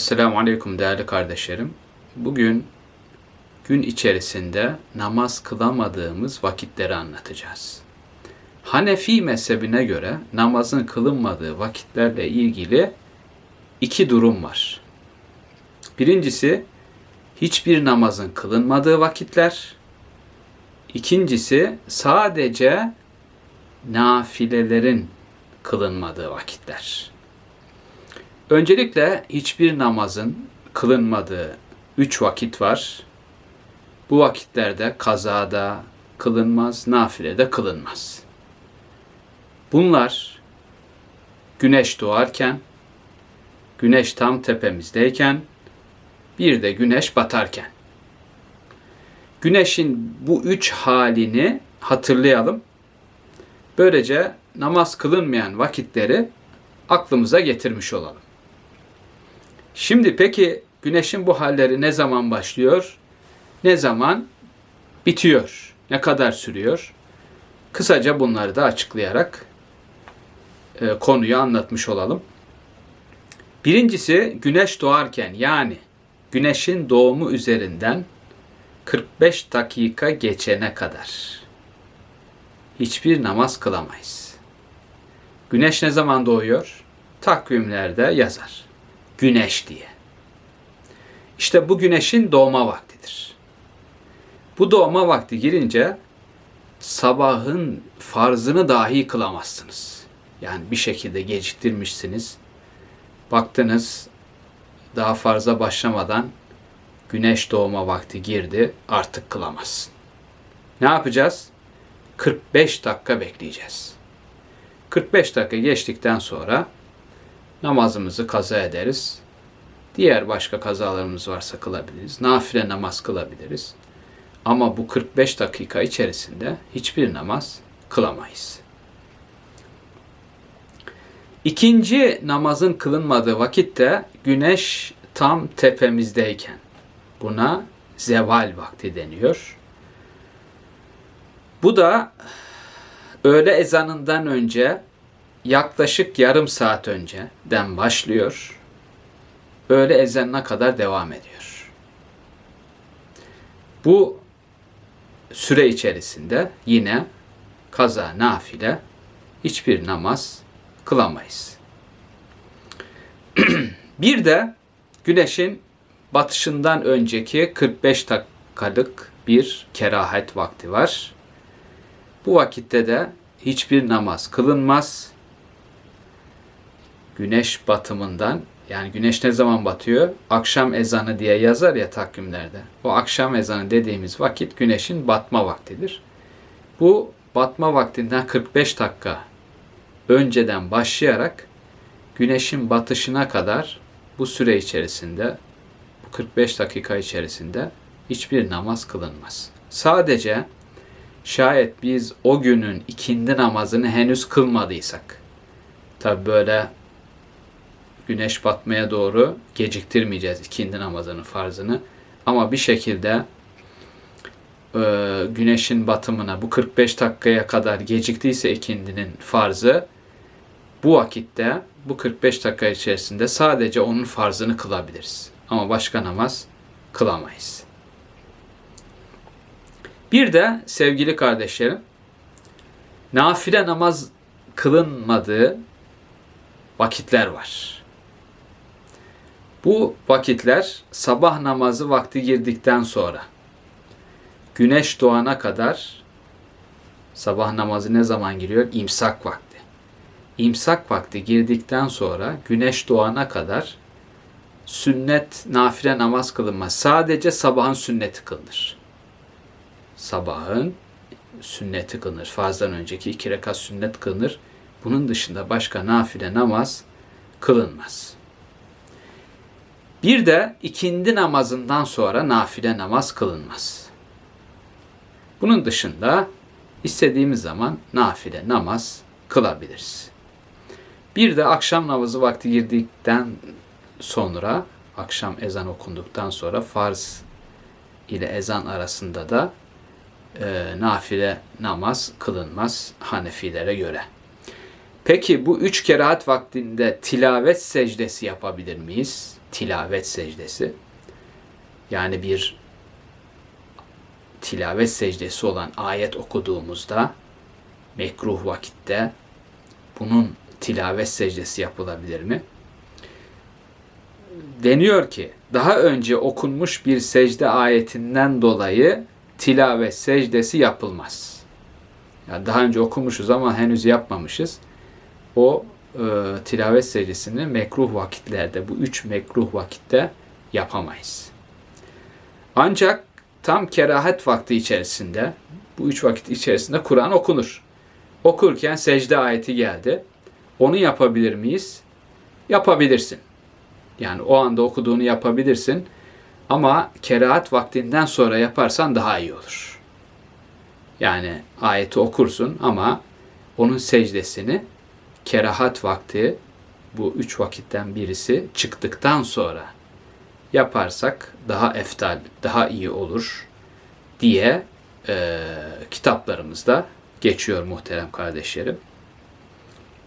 Esselamu Aleyküm değerli kardeşlerim. Bugün gün içerisinde namaz kılamadığımız vakitleri anlatacağız. Hanefi mezhebine göre namazın kılınmadığı vakitlerle ilgili iki durum var. Birincisi hiçbir namazın kılınmadığı vakitler. İkincisi sadece nafilelerin kılınmadığı vakitler. Öncelikle hiçbir namazın kılınmadığı üç vakit var. Bu vakitlerde kazada kılınmaz, nafilede kılınmaz. Bunlar güneş doğarken, güneş tam tepemizdeyken, bir de güneş batarken. Güneşin bu üç halini hatırlayalım. Böylece namaz kılınmayan vakitleri aklımıza getirmiş olalım. Şimdi peki güneşin bu halleri ne zaman başlıyor? Ne zaman bitiyor? Ne kadar sürüyor? Kısaca bunları da açıklayarak e, konuyu anlatmış olalım. Birincisi güneş doğarken yani güneşin doğumu üzerinden 45 dakika geçene kadar hiçbir namaz kılamayız. Güneş ne zaman doğuyor? Takvimlerde yazar. Güneş diye. İşte bu güneşin doğma vaktidir. Bu doğma vakti girince sabahın farzını dahi kılamazsınız. Yani bir şekilde geciktirmişsiniz. Baktınız daha farza başlamadan güneş doğma vakti girdi artık kılamazsın. Ne yapacağız? 45 dakika bekleyeceğiz. 45 dakika geçtikten sonra namazımızı kaza ederiz. Diğer başka kazalarımız varsa kılabiliriz. Nafile namaz kılabiliriz. Ama bu 45 dakika içerisinde hiçbir namaz kılamayız. İkinci namazın kılınmadığı vakitte güneş tam tepemizdeyken buna zeval vakti deniyor. Bu da öğle ezanından önce yaklaşık yarım saat önceden başlıyor. Öğle ezanına kadar devam ediyor. Bu süre içerisinde yine kaza, nafile hiçbir namaz kılamayız. bir de güneşin batışından önceki 45 dakikalık bir kerahet vakti var. Bu vakitte de hiçbir namaz kılınmaz. Güneş batımından yani güneş ne zaman batıyor? Akşam ezanı diye yazar ya takvimlerde. O akşam ezanı dediğimiz vakit güneşin batma vaktidir. Bu batma vaktinden 45 dakika önceden başlayarak güneşin batışına kadar bu süre içerisinde bu 45 dakika içerisinde hiçbir namaz kılınmaz. Sadece şayet biz o günün ikindi namazını henüz kılmadıysak tabi böyle güneş batmaya doğru geciktirmeyeceğiz ikindi namazının farzını ama bir şekilde e, güneşin batımına bu 45 dakikaya kadar geciktiyse ikindinin farzı bu vakitte bu 45 dakika içerisinde sadece onun farzını kılabiliriz. Ama başka namaz kılamayız. Bir de sevgili kardeşlerim, nafile namaz kılınmadığı vakitler var. Bu vakitler sabah namazı vakti girdikten sonra güneş doğana kadar sabah namazı ne zaman giriyor? İmsak vakti. İmsak vakti girdikten sonra güneş doğana kadar sünnet nafile namaz kılınmaz. Sadece sabahın sünneti kılınır sabahın sünneti kılınır. Farzdan önceki iki rekat sünnet kılınır. Bunun dışında başka nafile namaz kılınmaz. Bir de ikindi namazından sonra nafile namaz kılınmaz. Bunun dışında istediğimiz zaman nafile namaz kılabiliriz. Bir de akşam namazı vakti girdikten sonra, akşam ezan okunduktan sonra farz ile ezan arasında da e, nafile namaz kılınmaz Hanefilere göre. Peki bu üç kerahat vaktinde tilavet secdesi yapabilir miyiz? Tilavet secdesi. Yani bir tilavet secdesi olan ayet okuduğumuzda mekruh vakitte bunun tilavet secdesi yapılabilir mi? Deniyor ki daha önce okunmuş bir secde ayetinden dolayı tilavet secdesi yapılmaz. Yani daha önce okumuşuz ama henüz yapmamışız. O e, tilavet secdesini mekruh vakitlerde, bu üç mekruh vakitte yapamayız. Ancak tam kerahet vakti içerisinde, bu üç vakit içerisinde Kur'an okunur. Okurken secde ayeti geldi. Onu yapabilir miyiz? Yapabilirsin. Yani o anda okuduğunu yapabilirsin. Ama kerahat vaktinden sonra yaparsan daha iyi olur. Yani ayeti okursun ama onun secdesini kerahat vakti bu üç vakitten birisi çıktıktan sonra yaparsak daha eftal, daha iyi olur diye e, kitaplarımızda geçiyor muhterem kardeşlerim.